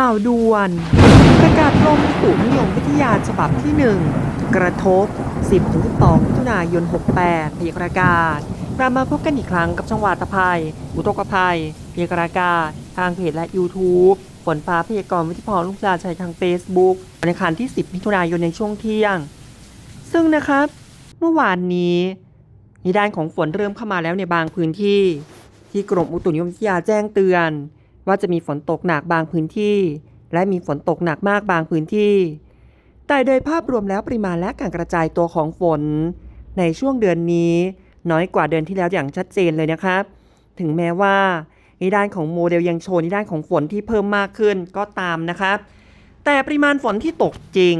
ข่าวด่วน ประกาศกรมอุตุนิยมวิทยาฉบับที่ 1 กระทบ 10-12มิถุนายน 68พยากรณ์อากาศกลับมาพบกันอีกครั้งกับช่องวาตภัย อุตกภัยพยากรณ์อากาศ ทางเพจและ YouTube ฝนฟ้าพยากรณ์วิทยพรลูกลาชัยทาง Facebook วันอังคารที่ 10 มิถุนายนในช่วงเที่ยง ซึ่งนะครับ เมื่อวานนี้นิด้านของฝนเริ่มเข้ามาแล้วในบางพื้นที่ ที่กรมอุตุนิยมวิทยาแจ้งเตือน ว่าจะมีฝนตกหนักบางพื้นที่ และมีฝนตกหนักมากบางพื้นที่ แต่โดยภาพรวมแล้วปริมาณและการกระจายตัวของฝน ในช่วงเดือนนี้ น้อยกว่าเดือนที่แล้วอย่างชัดเจนเลยนะครับ ถึงแม้ว่าในด้านของโมเดลยังโชว์ในด้านของฝนที่เพิ่มมากขึ้นก็ตามนะครับ แต่ปริมาณฝนที่ตกจริง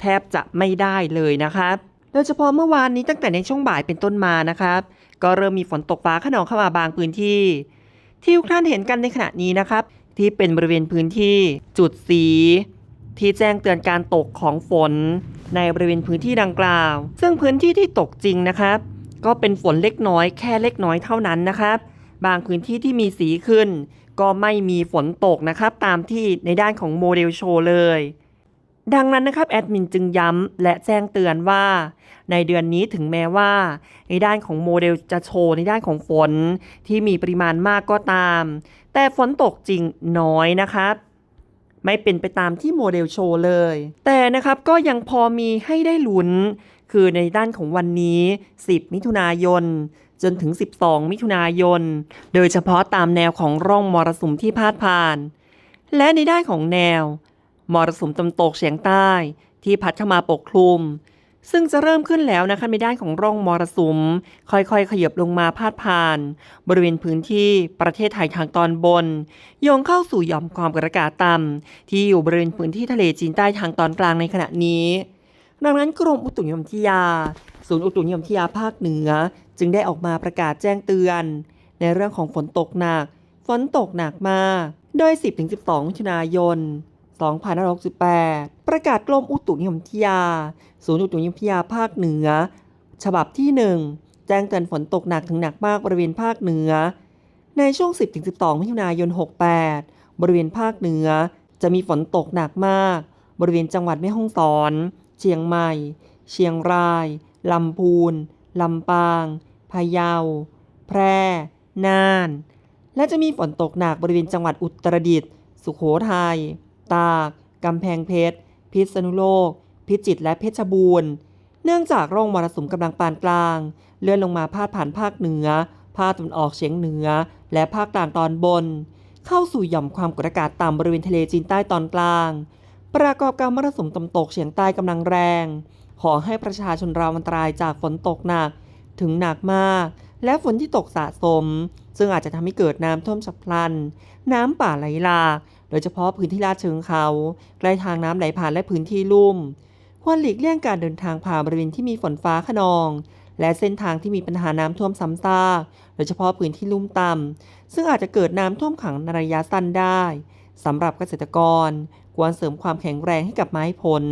แทบจะไม่ได้เลยนะครับโดยเฉพาะเมื่อวานนี้ตั้งแต่ในช่วงบ่ายเป็นต้นมานะครับ ก็เริ่มมีฝนตกฟ้าขนองเข้ามาบางพื้นที่ ที่ทุกท่านเห็นกันในขณะนี้นะครับ ที่เป็นบริเวณพื้นที่จุดสี ที่แจ้งเตือนการตกของฝน ในบริเวณพื้นที่ดังกล่าว ซึ่งพื้นที่ที่ตกจริงนะครับ ก็เป็นฝนเล็กน้อยแค่เล็กน้อยเท่านั้นนะครับ บางพื้นที่ที่มีสีขึ้น ก็ไม่มีฝนตกนะครับ ตามที่ในด้านของโมเดลโชว์เลย ดังนั้นนะครับแอดมินจึงย้ำและแจ้งเตือนว่า ในเดือนนี้ถึงแม้ว่า ในด้านของโมเดลจะโชว์ในด้านของฝนที่มีปริมาณมากก็ตาม แต่ฝนตกจริงน้อยนะครับไม่เป็นไปตามที่โมเดลโชว์เลย แต่นะครับก็ยังพอมีให้ได้ลุ้น คือในด้านของวันนี้ 10 มิถุนายน จนถึง 12 มิถุนายน โดยเฉพาะตามแนวของร่องมรสุมที่พาดผ่าน และในด้านของแนว มรสุมตะวันตกเฉียงใต้ ที่พัดเข้ามาปกคลุม ซึ่งจะเริ่มขึ้นแล้วนะคะในด้านของร่องมรสุม ค่อยๆ ขยับลงมาพาดผ่าน บริเวณพื้นที่ประเทศไทยทางตอนบนโยงเข้าสู่หย่อมความกดอากาศต่ำที่อยู่บริเวณพื้นที่ทะเลจีนใต้ทางตอนกลางในขณะนี้ดังนั้นกรมอุตุนิยมวิทยา ศูนย์อุตุนิยมวิทยาภาคเหนือ จึงได้ออกมาประกาศแจ้งเตือน ในเรื่องของฝนตกหนัก ฝนตกหนักมาก โดย 10-12มิถุนายน 2568 ประกาศกรมอุตุนิยมวิทยา ศูนย์อุตุนิยมวิทยาภาคเหนือ ฉบับที่ 1 แจ้งเตือนฝนตกหนักถึงหนักมากบริเวณภาคเหนือ ในช่วง 10-12 มิถุนายน 68 บริเวณภาคเหนือ จะมีฝนตกหนักมาก บริเวณจังหวัดแม่ฮ่องสอน เชียงใหม่ เชียงราย ลำพูน ลำปาง พะเยา แพร่ น่าน และจะมีฝนตกหนักบริเวณจังหวัดอุตรดิตถ์ สุโขทัย ตากกำแพงเพชร พิษณุโลก พิจิตรและเพชรบูรณ์ เนื่องจากร่องมรสุมกำลังปานกลาง เลื่อนลงมาพาดผ่านภาคเหนือ ภาคตะวันออกเฉียงเหนือ และภาคกลางตอนบน เข้าสู่หย่อมความกดอากาศต่ำบริเวณทะเลจีนใต้ตอนกลาง ประกอบกับมรสุมตะวันตกเฉียงใต้กำลังแรง ขอให้ประชาชนเราอันตรายจากฝนตกหนัก ถึงหนักมาก และฝนที่ตกสะสม ซึ่งอาจจะทำให้เกิดน้ำท่วมฉับพลัน น้ำป่าไหลหลาก ดยเฉพาะพื้นที่ลาดเชิงเขาใกล้ทางน้ำไหลผ่านและพื้นที่ลุ่ม ควรหลีกเลี่ยงการเดินทางผ่านบริเวณที่มีฝนฟ้าขนอง และเส้นทางที่มีปัญหาน้ำท่วมซ้ำซากโดยเฉพาะพื้นที่ลุ่มต่ำซึ่งอาจจะเกิดน้ำท่วมขังในระยะสั้นได้สำหรับเกษตรกร ควรเสริมความแข็งแรงให้กับไม้ผล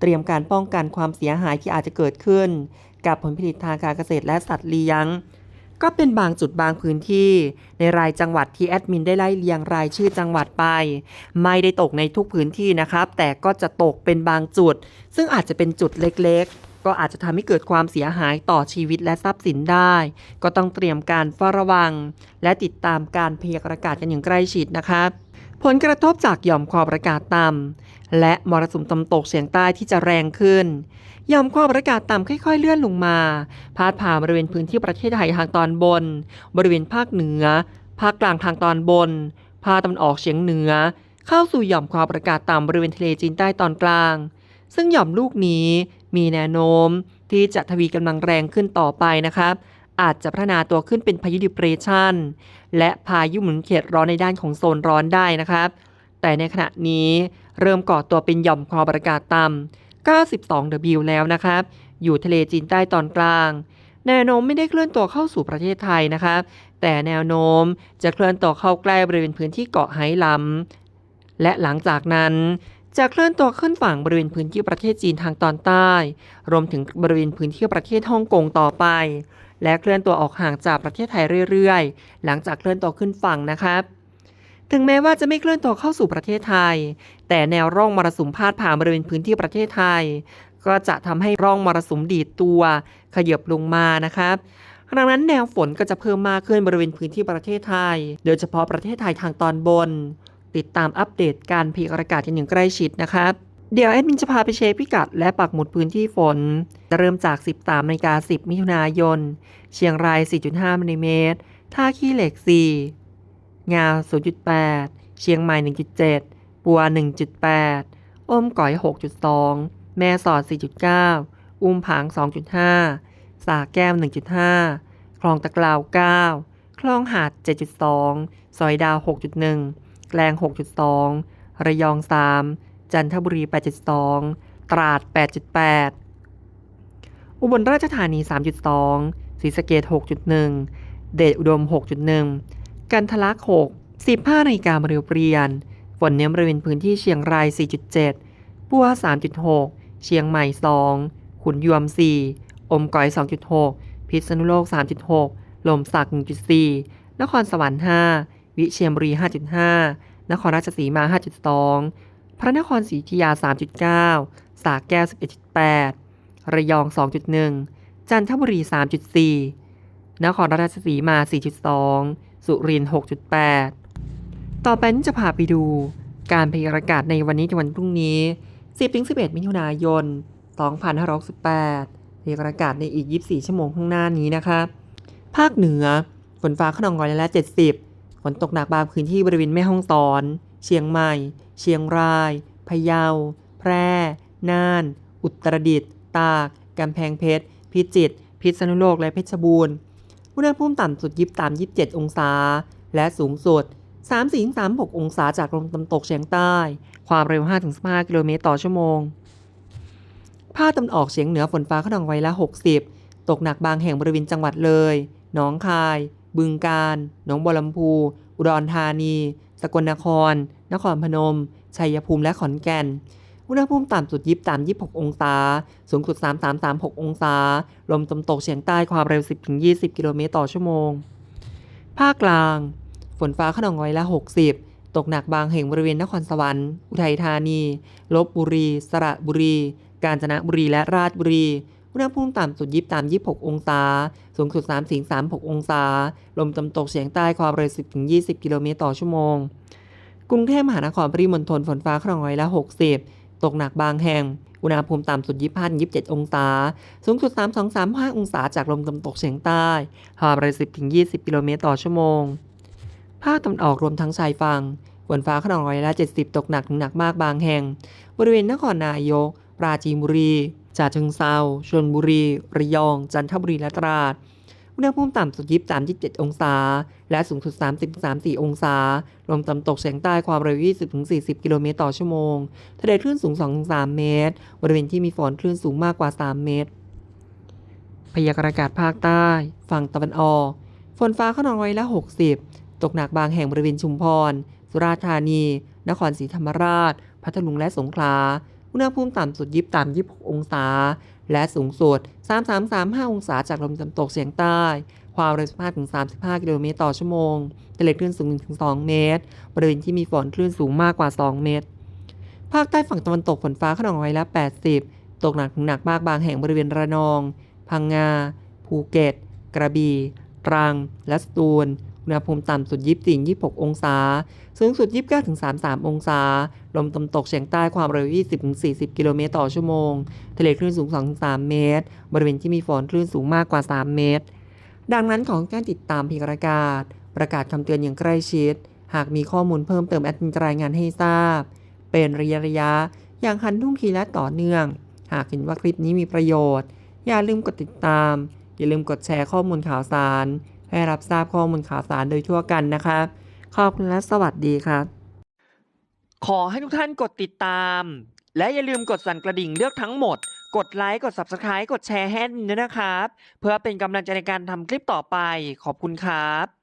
เตรียมการป้องกันความเสียหายที่อาจจะเกิดขึ้น กับผลผลิตทางการเกษตรและสัตว์เลี้ยง ก็เป็นบางจุดบางพื้นที่ ในรายจังหวัดที่แอดมินได้ไล่เรียงรายชื่อจังหวัดไป ไม่ได้ตกในทุกพื้นที่นะครับ แต่ก็จะตกเป็นบางจุด ซึ่งอาจจะเป็นจุดเล็กๆ ก็อาจจะทำให้เกิดความเสียหายต่อชีวิตและทรัพย์สินได้ ก็ต้องเตรียมการเฝ้าระวัง และติดตามการพยากรณ์อากาศกันอย่างใกล้ชิดนะครับ ผลกระทบจากหย่อมความอากาศต่ำและมรสุมตะวันตกเฉียงใต้ที่จะแรงขึ้นหย่อมความอากาศต่ำค่อยๆ เลื่อนลงมาพาดผ่านบริเวณพื้นที่ประเทศไทยทางตอนบน บริเวณภาคเหนือ ภาคกลางทางตอนบน ภาคตะวันออกเฉียงเหนือ เข้าสู่หย่อมความอากาศต่ำบริเวณทะเลจีนใต้ตอนกลาง ซึ่งหย่อมลูกนี้มีแนวโน้มที่จะทวีกำลังแรงขึ้นต่อไปนะครับ อาจจะพัฒนาตัวขึ้นเป็นพายุดิเปรชันและพายุหมุนเขตร้อนในด้านของโซนร้อนได้นะครับแต่ในขณะนี้เริ่มก่อตัวเป็นหย่อมความกดอากาศต่ำ 92W แล้วนะครับ อยู่ทะเลจีนใต้ตอนกลาง แนวโน้มไม่ได้เคลื่อนตัวเข้าสู่ประเทศไทยนะครับ แต่แนวโน้มจะเคลื่อนตัวเข้าใกล้บริเวณพื้นที่เกาะไหหลำและหลังจากนั้นจะเคลื่อนตัวขึ้นฝั่งบริเวณพื้นที่ประเทศจีนทางตอนใต้ รวมถึงบริเวณพื้นที่ประเทศฮ่องกงต่อไป และเคลื่อนตัวออกห่างจากประเทศไทยเรื่อยๆ หลังจากเคลื่อนตัวขึ้นฝั่งนะครับ ถึงแม้ว่าจะไม่เคลื่อนตัวเข้าสู่ประเทศไทย แต่แนวร่องมรสุมพาดผ่านบริเวณพื้นที่ประเทศไทย ก็จะทำให้ร่องมรสุมดีดตัวขยับลงมานะครับดังนั้นแนวฝนก็จะเพิ่มมากขึ้นบริเวณพื้นที่ประเทศไทย โดยเฉพาะประเทศไทยทางตอนบน ติดตามอัปเดตการพยากรณ์อากาศกันอย่างใกล้ชิดนะครับ เดี๋ยวแอดมินจะพาไปเช็คพิกัดและปักหมุดพื้นที่ฝน จะเริ่มจาก 13นาฬิกา10 มิถุนายน เชียงราย 4.5มิลลิเมตร ท่าขี้เหล็ก 4 งา 0.8 เชียงใหม่ 1.7 ปัว 1.8 อ้อมก๋อย 6.2 แม่สอด 4.9 อุ้มผาง 2.5 สาแก้ว 1.5 คลองตะกราว 9 คลองหาด 7.2 ซอยดาว 6.1 แกลง 6.2 ระยอง 3 จันทบุรี 8.2 ตราด 8.8 อุบลราชธานี 3.2 ศรีสะเกด6.1 เดชอุดม 6.1 กันทลักษ6 15นาฬิกามาเรียวเปรียน ฝนเน้นบริเวณพื้นที่เชียงราย 4.7 ปัว 3.6 เชียงใหม่ 2 ขุนยวม 4 อมก๋อย 2.6 พิษณุโลก 3.6 ลมสัก 1.4 นครสวรรค์ 5 วิเชียรบุรี 5.5 นครราชสีมา 5.2 พระนครศรีอยุธยา 3.9สระแก้ว 11.8 ระยอง 2.1 จันทบุรี 3.4 นครราชสีมา 4.2 สุรินทร์ 6.8 ต่อไปนี้จะพาไปดูการพยากรณ์อากาศในวันนี้ถึงวันพรุ่งนี้ 10-11 มิถุนายน 2568พยากรณ์อากาศในอีก 24 ชั่วโมงข้างหน้านี้นะครับภาคเหนือ ฝนฟ้าขนองร้อยละ70 ฝนตกหนักบางพื้นที่บริเวณแม่ฮ่องสอน เชียงใหม่ เชียงราย พะเยา แพร่ น่าน อุตรดิตถ์ ตาก กำแพงเพชร พิจิตร พิษณุโลก และเพชรบูรณ์ อุณหภูมิต่ำสุดยิบตาม27 องศา และสูงสุด 34-36 องศาจากลมตะวันตกเฉียงใต้ ความเร็ว 5-15 กิโลเมตรต่อชั่วโมง ภาคตะวันออกเฉียงเหนือฝนฟ้าขนองไว้ละ 60 ตกหนักบางแห่งบริเวณจังหวัดเลย หนองคาย บึงกาฬ หนองบัวลำพู อุดรธานี สกลนคร นครพนม ชัยภูมิและขอนแก่น อุณหภูมิต่ำสุดยิบตาม26 องศา สูงสุด 3336 องศา ลมตะวันตกเฉียงใต้ความเร็ว 10-20 กิโลเมตรต่อชั่วโมง ภาคกลาง ฝนฟ้าขนองร้อยละ 60 ตกหนักบางแห่งบริเวณนครสวรรค์ อุทัยธานี ลบบุรี สระบุรี กาญจนบุรีและราชบุรี อุณหภูมิต่ำสุดยิบตาม26 องศา สูงสุด3-36 องศา ลมตะวันตกเฉียงใต้ความเร็ว 10-20 กิโลเมตรต่อชั่วโมง กรุงเทพมหานครปริมณฑลฝนฟ้าขนองร้อยละ 60 ตกหนักบางแห่ง อุณหภูมิต่ำสุด 25-27 องศา สูงสุด 32-35 องศาจากลมตะวันตกเฉียงใต้ความเร็ว 10-20 กิโลเมตรต่อชั่วโมง ภาคตะวันออกรวมทั้งชายฝั่งฝนฟ้าขนองร้อยละ 70 ตกหนักถึงหนักมากบางแห่ง บริเวณนครนายก ปราจีนบุรี ฉะเชิงเซาชลบุรี ระยอง จันทบุรีและตราด อุณหภูมิต่ำสุด 23 27 องศา และสูงสุด 30 34 องศา ลมตะวันตกเฉียงใต้ความเร็ว 20 40 กิโลเมตรต่อชั่วโมง ทะเลคลื่นสูง 2-3 เมตร บริเวณที่มีฝนคลื่นสูงมากกว่า 3 เมตร พยากรณ์อากาศภาคใต้ ฝั่งตะวันออก ฝนฟ้าขนองร้อยละ 60 ตกหนักบางแห่งบริเวณชุมพร สุราษฎร์ธานี นครศรีธรรมราช พัทลุงและสงขลา อุณหภูมิต่ำสุดยิบต่ำ26 องศา และสูงสุด 33-35 องศาจากลมตะวันตกเฉียงใต้ ความเร็ว 15-35 กิโลเมตรต่อชั่วโมงทะเลคลื่นสูง 1-2 เมตร บริเวณที่มีฝนคลื่นสูงมากกว่า 2 เมตร ภาคใต้ฝั่งตะวันตกฝนฟ้าขนองร้อยละ 80 ตกหนักถึงหนักมากบางแห่งบริเวณระนอง พังงา ภูเก็ต กระบี่ ตรัง และสตูล อุณหภูมิต่ำสุด 24-26 องศา สูงสุด 29-33 องศา ลมตะวันตกเฉียงใต้ความเร็ว 20-40 กิโลเมตรต่อชั่วโมง ทะเลคลื่นสูง 2-3 เมตร บริเวณที่มีฝนคลื่นสูงมากกว่า 3 เมตร ดังนั้นของการติดตามพยากรากาศ ประกาศคำเตือนอย่างใกล้ชิด หากมีข้อมูลเพิ่มเติมแอดมินรายงานให้ทราบ เป็นระยะระยะๆอย่างทันทุ่งทีและต่อเนื่อง หากเห็นว่าคลิปนี้มีประโยชน์ อย่าลืมกดติดตาม อย่าลืมกดแชร์ข้อมูลข่าวสาร ให้รับทราบข้อมูลข่าวสารโดยทั่วกันนะครับขอบคุณและสวัสดีครับ ขอให้ทุกท่านกดติดตาม และอย่าลืมกดสั่นกระดิ่งเลือกทั้งหมด กดไลค์ กด Subscribe กดแชร์ให้ด้วยนะครับ เพื่อเป็นกำลังใจในการทำคลิปต่อไป ขอบคุณครับ